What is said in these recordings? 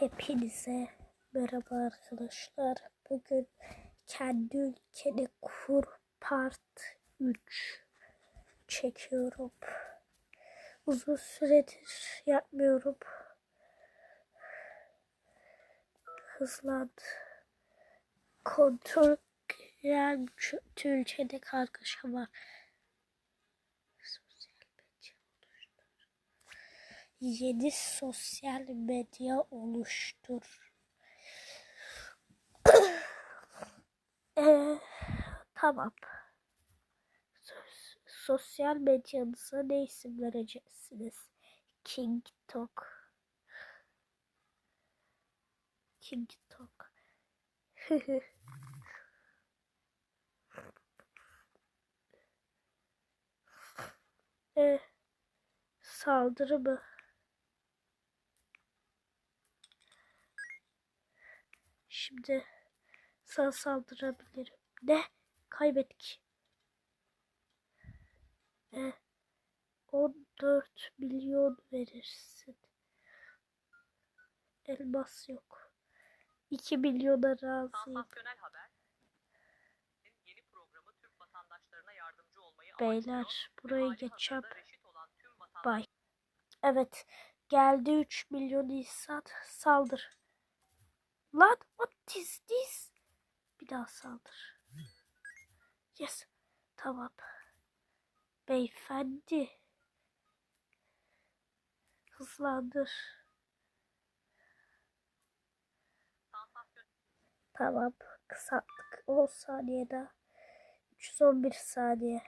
Hepinize merhaba arkadaşlar. Bugün kendi ülkeni kur part 3 çekiyorum. Uzun süredir yapmıyorum. Hızlandı. Kontrol yani ülkede kargaşa var. Sosyal medya oluştur. Yeni sosyal medya oluştur. Ee, tamam. Sos- sosyal medyanıza ne isim vereceksiniz? King Tok. King Tok. Ee, saldırı mı? Şimdi sana saldırabilirim. Ne? Kaybettik. E, 14 milyon verirsin. Elmas yok. 2 milyona razıyım. Beyler buraya geçeceğim. Bay. Evet. Geldi 3 milyon insan. Saldır. Lan what is this? Bir daha saldır. Yes. Tamam. Beyefendi. Hızlandır. Tamam. Kısalttık. 10 saniye daha. 311 saniye.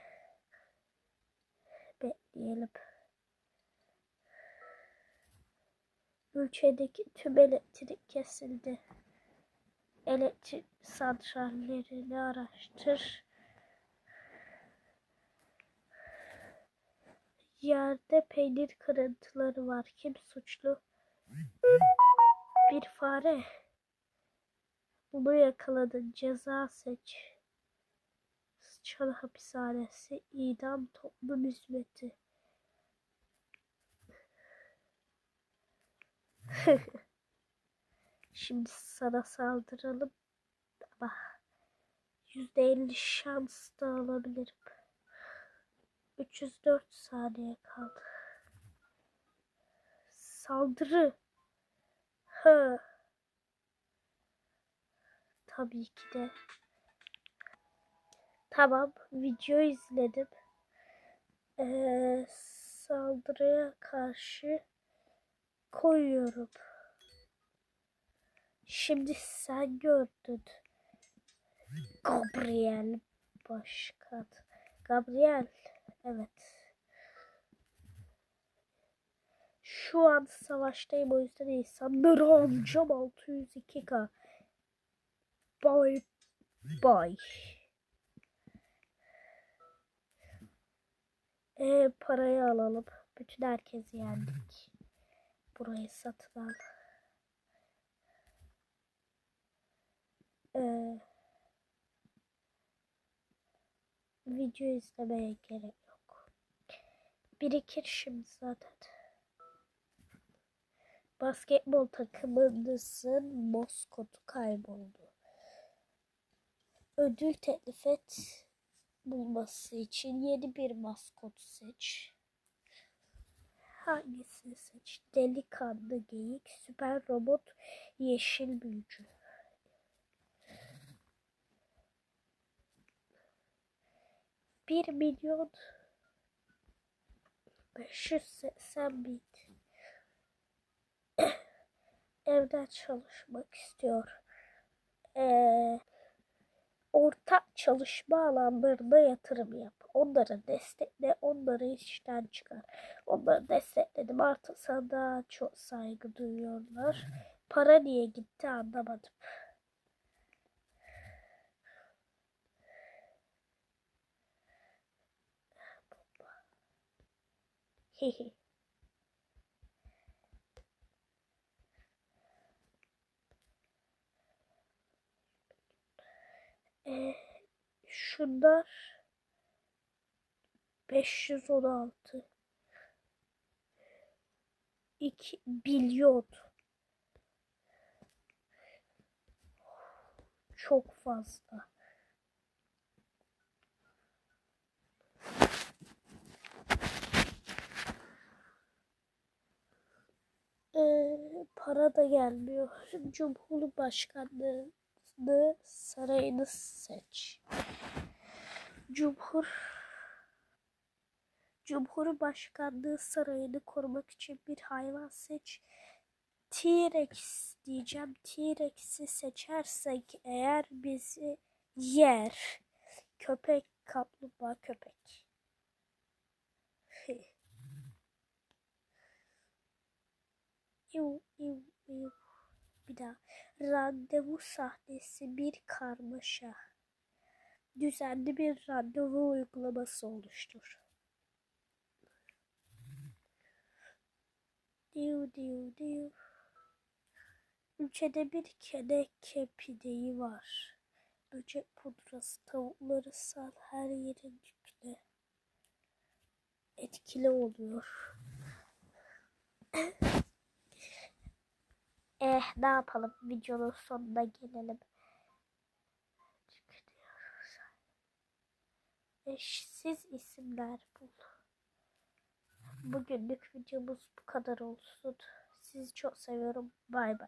Bekleyelim. Ülkedeki tüm elektrik kesildi. Elektrik santrallerini araştır. Yerde peynir kırıntıları var. Kim suçlu? Bir fare. Bunu yakaladın. Ceza seç. Sıçan hapishanesi. idam toplum hizmeti. Şimdi sana saldıralım. Ama %50 şans da alabilirim. 304 saniye kaldı. Saldırı. Hı. Tabii ki de. Tamam, video izledim. Ee, saldırıya karşı koyuyorum. Şimdi sen gördün. Gabriel Başkan. Gabriel, evet. Şu an savaştayım o yüzden insanları alacağım 602k. Bye bye. E, parayı alalım. Bütün herkesi yendik. Burayı satın al. Ee, video izlemeye gerek yok. Birikir şimdi zaten. Basketbol takımındasın. Moskotu kayboldu. Ödül teklif et bulması için yeni bir maskot seç. Hangisini seç? Delikanlı geyik, süper robot, yeşil büyücü. Bir milyon beş yüz seksen bin evden çalışmak istiyor. Ee, ortak çalışma alanlarına yatırım yap. Onları destekle, onları işten çıkar. Onları destekledim. Artık sana çok saygı duyuyorlar. Para niye gitti anlamadım. Hehe. Ee, şunlar 516 2 bilyon çok fazla. Ee, para da gelmiyor. Cumhurbaşkanlığını sarayını seç. Cumhur Cumhurbaşkanlığı sarayını korumak için bir hayvan seç. T-Rex diyeceğim. T-Rex'i seçersek eğer bizi yer. Köpek, kaplumbağa, köpek. İv, iv, iv. Bir daha. Randevu sahnesi bir karmaşa. Düzenli bir randevu uygulaması oluştur. Diu diu diu. Ülkede bir kedek pideyi var. Böcek pudrası, tavukları sal, her yerin yükle. Etkili oluyor. eh ne yapalım videonun sonuna gelelim. Eşsiz isimler bul. Bugünlük videomuz bu kadar olsun. Sizi çok seviyorum. Bay bay.